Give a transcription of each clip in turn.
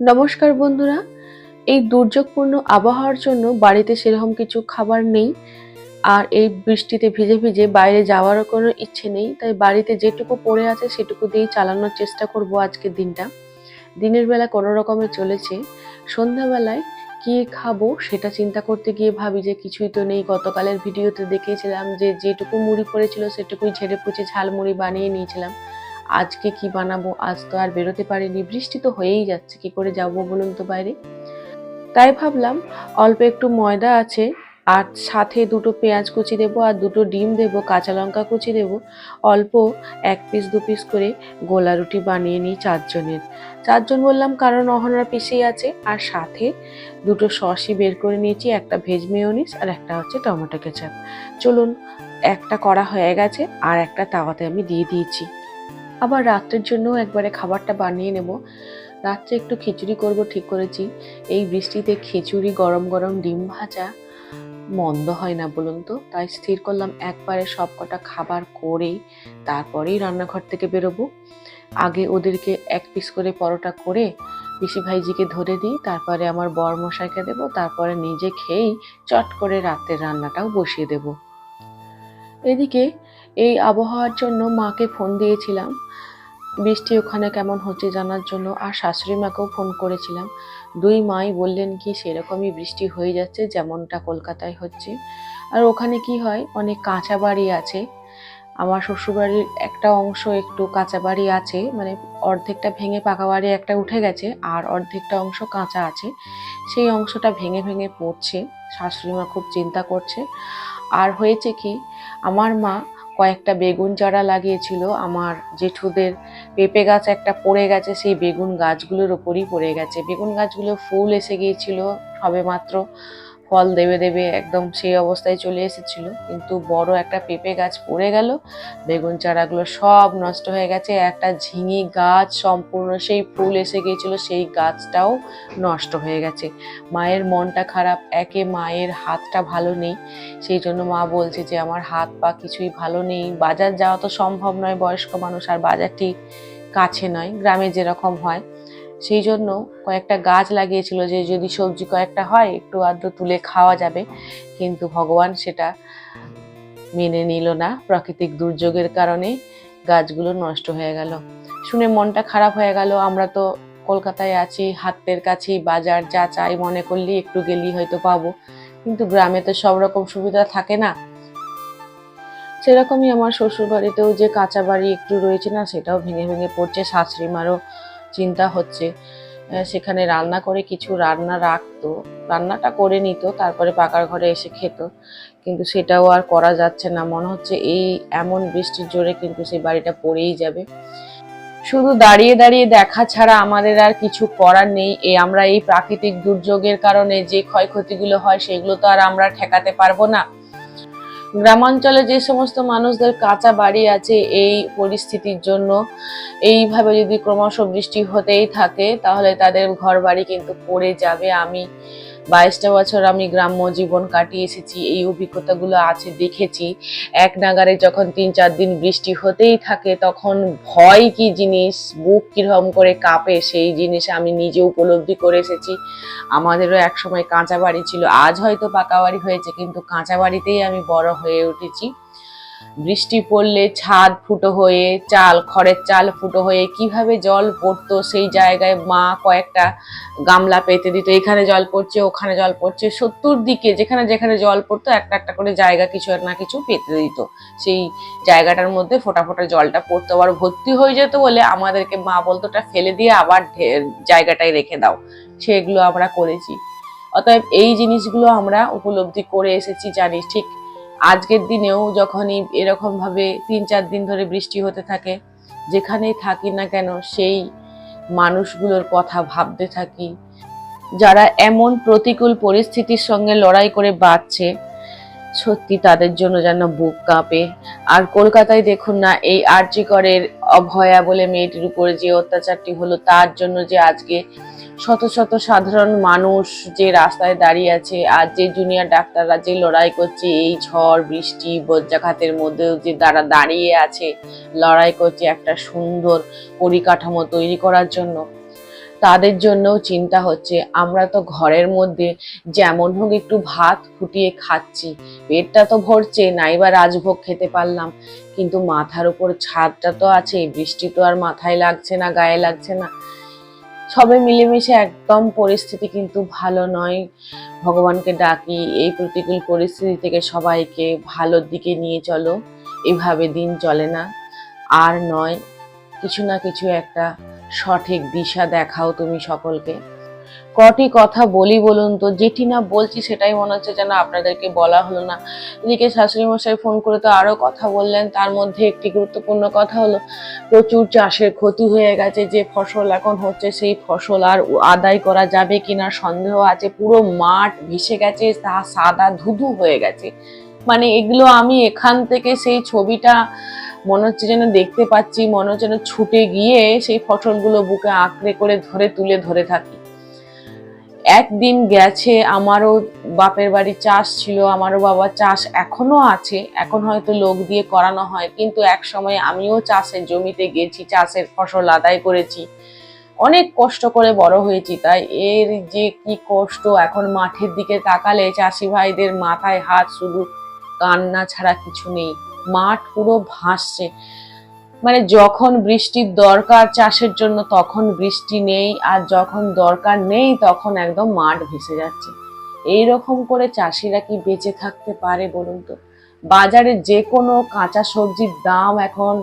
নমস্কার বন্ধুরা। এই দুর্যোগপূর্ণ আবহাওয়ার জন্য বাড়িতে সেরকম কিছু খাবার নেই। আর এই বৃষ্টিতে ভিজে ভিজে বাইরে যাওয়ারও কোনো ইচ্ছে নেই। তাই বাড়িতে যেটুকু পড়ে আছে সেটুকু দিয়েই চালানোর চেষ্টা করব আজকের দিনটা। দিনের বেলা কোনো রকমে চলেছে। সন্ধ্যাবেলায় কি খাব সেটা চিন্তা করতে গিয়ে ভাবি যে কিছুই তো নেই। গতকালের ভিডিওতে দেখিয়েছিলাম যে যেটুকু মুড়ি পড়েছিল সেটুকুই ঝেড়ে পুচে ঝাল মুড়ি বানিয়ে নিয়েছিলাম। আজকে কি বানাবো? আজ তো আর বেরোতে পারিনি, বৃষ্টি তো হয়েই যাচ্ছে, কি করে যাব বলুন তো বাইরে? তাই ভাবলাম, অল্প একটু ময়দা আছে, আর সাথে দুটো পেঁয়াজ কুচি দেবো, আর দুটো ডিম দেবো, কাঁচা লঙ্কা কুচি দেবো, অল্প এক পিস দু পিস করে গোলা রুটি বানিয়ে নিই চারজনের। চারজন বললাম, কারণ অহনার পিসেই আছে। আর সাথে দুটো সসই বের করে নিয়েছি, একটা ভেজ মেয়োনিস আর একটা হচ্ছে টমেটো কেচাপ। চলুন, একটা করা হয়ে গেছে, আর একটা তাওয়াতে আমি দিয়ে দিয়েছি। আবার রাত্রের জন্য একবারে খাবারটা বানিয়ে নেব। রাত্রে একটু খিচুড়ি করব, ঠিক করেছি। এই বৃষ্টিতে খিচুড়ি, গরম গরম ডিম ভাজা মন্দ হয় না বলুন তো। তাই স্থির করলাম একবারে সব কটা খাবার করেই তারপরেই রান্নাঘর থেকে বেরোবো। আগে ওদেরকে এক পিস করে পরোটা করে পিসি ভাইজিকে ধরে দিই, তারপরে আমার বর মশাইকে দেবো, তারপরে নিজে খেয়েই চট করে রাতের রান্নাটাও বসিয়ে দেব। এদিকে এই আবহাওয়ার জন্য মাকে ফোন দিয়েছিলাম। বৃষ্টি ওখানে কেমন হচ্ছে জানার জন্য আর শাশুড়ি মাকেও ফোন করেছিলাম। দুই মাই বললেন কি, সেরকমই বৃষ্টি হয়ে যাচ্ছে, যেমনটা কলকাতায় হচ্ছে। আর ওখানে কি হয়, অনেক কাঁচা বাড়ি আছে। আমার শ্বশুরবাড়ির একটা অংশ একটু কাঁচা বাড়ি আছে মানে অর্ধেকটা ভেঙে পাকা বাড়ি একটা উঠে গেছে, আর অর্ধেকটা অংশ কাঁচা আছে। সেই অংশটা ভেঙে ভেঙে পড়ছে। শাশুড়ি মা খুব চিন্তা করছে। আর হয়েছে কি, আমার মা কয়েকটা বেগুন চারা লাগিয়েছিল। আমার জেঠুদের পেঁপে গাছ একটা পড়ে গেছে, সেই বেগুন গাছগুলোর ওপরই পড়ে গেছে। বেগুন গাছগুলো ফুল এসে গিয়েছিল সবে মাত্র ফল দেবে দেবে একদম সেই অবস্থায় চলে এসেছিল। কিন্তু বড় একটা পেঁপে গাছ পড়ে গেল, বেগুন চারাগুলো সব নষ্ট হয়ে গেছে, একটা ঝিঙি গাছ সম্পূর্ণ সেই ফুল এসে গিয়েছিল, সেই গাছটাও নষ্ট হয়ে গেছে। মায়ের মনটা খারাপ, একে মায়ের হাতটা ভালো নেই। সেই জন্য মা বলছে যে, আমার হাত পা কিছুই ভালো নেই। বাজার যাওয়া তো সম্ভব নয়, বয়স্ক মানুষ, আর বাজারটি কাছে নয়, গ্রামে যেরকম হয়। সেই জন্য কয়েকটা গাছ লাগিয়েছিল যে যদি সবজি কয়েকটা হয়, একটু আধটু তুলে খাওয়া যাবে। কিন্তু ভগবান সেটা মেনে নিল না প্রাকৃতিক দুর্যোগের কারণে গাছগুলো নষ্ট হয়ে গেল। শুনে মনটা খারাপ হয়ে গেল। আমরা তো কলকাতায় আছি হাতের কাছেই, বাজার যা চাই মনে করলি একটু গেলেই হয়তো পাবো। কিন্তু গ্রামে তো সব রকম সুবিধা থাকে না। সেরকমই আমার শ্বশুর বাড়িতেও যে কাঁচা বাড়ি একটু রয়েছে না, সেটাও ভেঙে ভেঙে পড়ছে। শাশুড়ি মারও চিন্তা হচ্ছে। সেখানে রান্না করে কিছু রান্না রাখতো, রান্নাটা করে নিত, তারপরে পাকার ঘরে এসে খেত। কিন্তু সেটাও আর করা যাচ্ছে না। মনে হচ্ছে এই এমন বৃষ্টির জোরে কিন্তু সেই বাড়িটা পড়েই যাবে। শুধু দাঁড়িয়ে দাঁড়িয়ে দেখা ছাড়া আমাদের আর কিছু করার নেই। এ আমরা এই প্রাকৃতিক দুর্যোগের কারণে যে ক্ষয়ক্ষতিগুলো হয়, সেগুলো তো আর আমরা ঠেকাতে পারব না। গ্রামাঞ্চলে যে সমস্ত মানুষদের কাঁচা বাড়ি আছে এই পরিস্থিতির জন্য, এইভাবে যদি ক্রমশ বৃষ্টি হতেই থাকে, তাহলে তাদের ঘর বাড়ি কিন্তু পড়ে যাবে। আমি বাইশটা বছর আমি গ্রাম্য জীবন কাটিয়ে এসেছি, এই অভিজ্ঞতাগুলো আছে দেখেছি। এক নাগারে যখন তিন চার দিন বৃষ্টি হতেই থাকে, তখন ভয় কি জিনিস? বুক কীরকম করে কাঁপে, সেই জিনিস আমি নিজে উপলব্ধি করে এসেছি। আমাদেরও এক সময় কাঁচা বাড়ি ছিল, আজ হয়তো পাকা বাড়ি হয়েছে, কিন্তু কাঁচা বাড়িতেই আমি বড় হয়ে উঠেছি। বৃষ্টি পড়লে ছাদ ফুটো হয়ে, চাল, খড়ের চাল ফুটো হয়ে, কীভাবে জল পড়তো সেই জায়গায় মা কয়েকটা গামলা পেতে দিত। এখানে জল পড়ছে, ওখানে জল পড়ছে, সত্তর দিকে যেখানে যেখানে জল পড়তো, একটা একটা করে জায়গা কিছু না কিছু পেতে দিত। সেই জায়গাটার মধ্যে ফোটা ফোটা জলটা পড়তো। আবার ভর্তি হয়ে যেত বলে আমাদেরকে মা বলতো, ওটা ফেলে দিয়ে আবার জায়গাটায় রেখে দাও। সেগুলো আমরা করেছি। অতএব এই জিনিসগুলো আমরা উপলব্ধি করে এসেছি জানি ঠিক আজকের দিনেও যখনই এরকম ভাবে তিন চার দিন ধরে বৃষ্টি হতে থাকে, যেখানেই থাকি না কেন সেই মানুষগুলোর কথা ভাবতে থাকি। যারা এমন প্রতিকূল পরিস্থিতির সঙ্গে লড়াই করে বাঁচছে, সত্যি তাদের জন্য যেন বুক কাঁপে। আর কলকাতায় দেখুন না, এই আর্যিকরের অভয়া বলে মেয়েটির উপরে যে অত্যাচারটি হলো, তার জন্য যে আজকে শত শত সাধারণ মানুষ যে রাস্তায় দাঁড়িয়ে আছে আর যে জুনিয়র ডাক্তাররা যে লড়াই করছে, এই ঝড়, বৃষ্টি, বজ্রাঘাতের মধ্যেও যে তারা দাঁড়িয়ে আছে, লড়াই করছে একটা সুন্দর পরিকাঠামো তৈরি করার জন্য। তাদের জন্যও চিন্তা হচ্ছে, আমরা তো ঘরের মধ্যে যেমন হোক একটু ভাত ফুটিয়ে খাচ্ছি, পেটটা তো ভরছে, নাইবা রাজভোগ খেতে পারলাম, কিন্তু মাথার উপর ছাদটা তো আছে, বৃষ্টি তো আর মাথায় লাগছে না, গায়ে লাগছে না। সবে মিলেমিশে একদম পরিস্থিতি কিন্তু ভালো নয়। ভগবানকে ডাকি, এই প্রতিকূল পরিস্থিতি থেকে সবাইকে ভালোর দিকে নিয়ে চলো। এভাবে দিন চলে না। আর নয়, কিছু না কিছু একটা সঠিক দিশা দেখাও তুমি সকলকে। কটি কথা বলি বলুন তো, যেটি না বলছি সেটাই মনে হচ্ছে যেন আপনাদেরকে বলা হলো না। এদিকে শাশুড়ি মশাই ফোন করে তো আরও কথা বললেন, তার মধ্যে একটি গুরুত্বপূর্ণ কথা হলো, প্রচুর চাষের ক্ষতি হয়ে গেছে, যে ফসল এখন হচ্ছে সেই ফসল, আর আদায় করা যাবে কিনা সন্দেহ আছে, পুরো মাঠ ভেসে গেছে, তা সাদা ধুধু হয়ে গেছে। মানে এগুলো আমি এখান থেকে সেই ছবিটা মনে হচ্ছে যেন দেখতে পাচ্ছি, মনে হচ্ছে যেন ছুটে গিয়ে সেই ফসলগুলো বুকে আঁকড়ে করে ধরে, তুলে ধরে থাকি। একদিন গেছে, আমারও বাপের বাড়ি চাষ ছিল, আমারও বাবা চাষ এখনও আছে, এখন হয়তো লোক দিয়ে করানো হয়, কিন্তু এক সময় আমিও চাষের জমিতে গেছি, চাষের ফসল আদায় করেছি। অনেক কষ্ট করে বড় হয়েছি, তাই এর যে কি কষ্ট, এখন মাঠের দিকে তাকালে চাষি ভাইদের মাথায় হাত শুধু কান্না ছাড়া কিছু নেই, মাঠ পুরো ভাসছে। মানে যখন বৃষ্টির দরকার চাষের জন্য তখন বৃষ্টি নেই, আর যখন দরকার নেই তখন একদম মাঠ ভেসে যাচ্ছে। এই রকম করে চাষিরা কি বেঁচে থাকতে পারে বলুন তো? বাজারে যে কোনো কাঁচা সবজির দাম এখন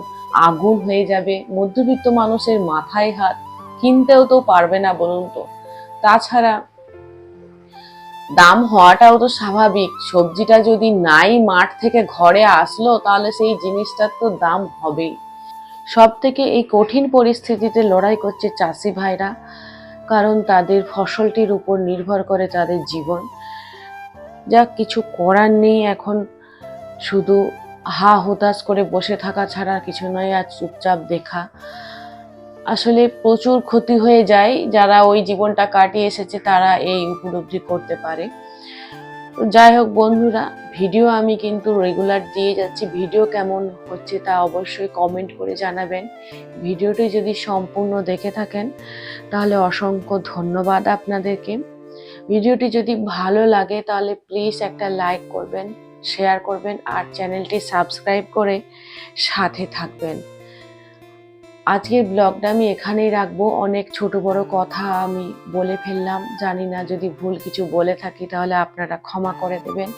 আগুন হয়ে যাবে, মধ্যবিত্ত মানুষের মাথায় হাত, কিনতেও তো পারবে না বলুন তো। তাছাড়া দাম হওয়াটাও তো স্বাভাবিক, সবজিটা যদি নাই মাঠ থেকে ঘরে আসলো তাহলে সেই জিনিসটার তো দাম হবেই। সব থেকে এই কঠিন পরিস্থিতিতে লড়াই করছে চাষি ভাইরা, কারণ তাদের ফসলটির উপর নির্ভর করে তাদের জীবন। যা কিছু করার নেই এখন। শুধু হা হতাশ করে বসে থাকা ছাড়া কিছু নয় আর চুপচাপ দেখা। আসলে প্রচুর ক্ষতি হয়ে যায়, যারা ওই জীবনটা কাটিয়ে এসেছে তারা এই উপলব্ধি করতে পারে। যাই হোক বন্ধুরা ভিডিও আমি কিন্তু রেগুলার দিয়ে যাচ্ছি। ভিডিও কেমন হচ্ছে তা অবশ্যই কমেন্ট করে জানাবেন। ভিডিওটি যদি সম্পূর্ণ দেখে থাকেন, তাহলে অসংখ্য ধন্যবাদ আপনাদেরকে। ভিডিওটি যদি ভালো লাগে, তাহলে প্লিজ একটা লাইক করবেন শেয়ার করবেন, আর চ্যানেলটি সাবস্ক্রাইব করে সাথে থাকবেন। আজকের ব্লগটা আমি এখানেই রাখব। অনেক ছোট বড় কথা আমি বলে ফেললাম। জানি না যদি ভুল কিছু বলে থাকি, তাহলে আপনারা ক্ষমা করে দেবেন।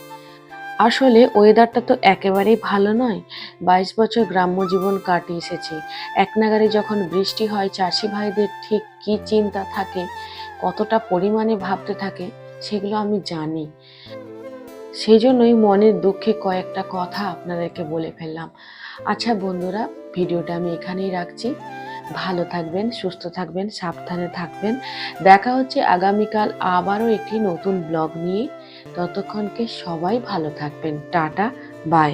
আসলে ওয়েদারটা তো একেবারেই ভালো নয়। বাইশ বছর গ্রাম্য জীবন কাটিয়ে এসেছি। এক নাগারে যখন বৃষ্টি হয়, চাষি ভাইদের ঠিক কি চিন্তা থাকে, কতটা পরিমাণে ভাবতে থাকে, সেগুলো আমি জানি। সেই জন্যই মনের দুঃখে কয়েকটা কথা আপনাদেরকে বলে ফেললাম। আচ্ছা বন্ধুরা, ভিডিওটা আমি এখানেই রাখছি। ভালো থাকবেন, সুস্থ থাকবেন, সাবধানে থাকবেন। দেখা হচ্ছে আগামীকাল আবারও একটি নতুন ব্লগ নিয়ে। ততক্ষণকে সবাই ভালো থাকবেন। Tata bye.